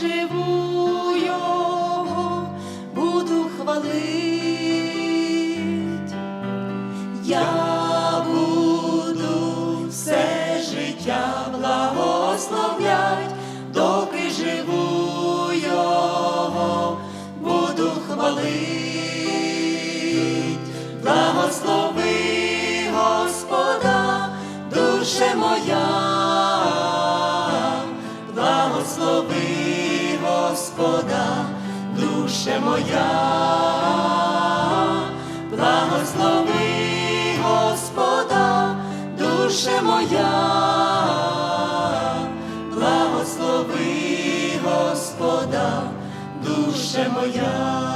переживу його, буду хвалить, я буду все життя благословлять, доки живу його, буду хвалить, благослови Господа, душе моя. Господа, душе моя, благослови Господа, душе моя, благослови Господа, душе моя.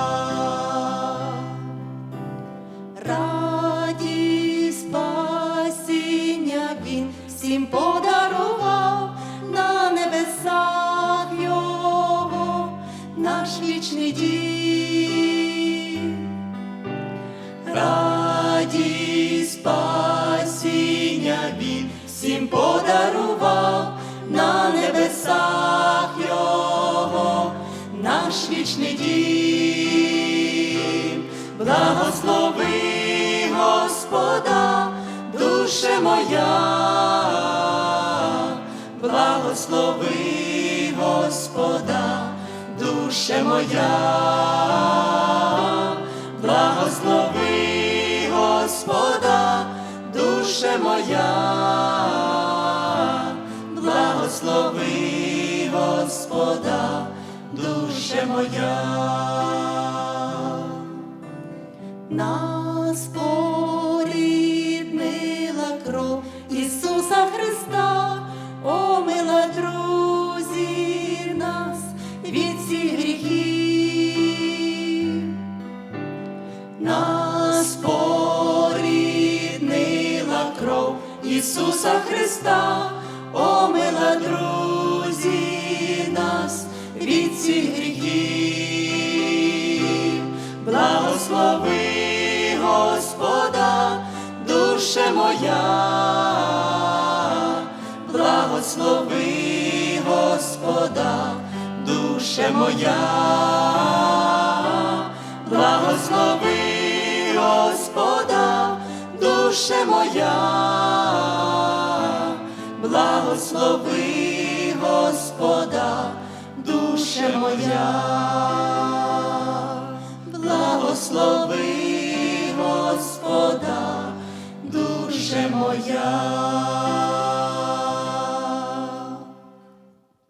Радість спасіння він всім подарував наш вічний дім. Радість спасіння він всім подарував на небесах його, наш вічний дім. Благослови Господа, душе моя, благослови Господа, душе моя, благослови Господа, душе моя, благослови Господа, душе моя. Нас поріднила кров Ісуса Христа, Ісуса Христа, омила друзі нас від всіх гріхів. Благослови Господа, душе моя, благослови Господа, душе моя, благослови Господа, душе моя, благослови Господа, душе моя, благослови Господа, душе моя.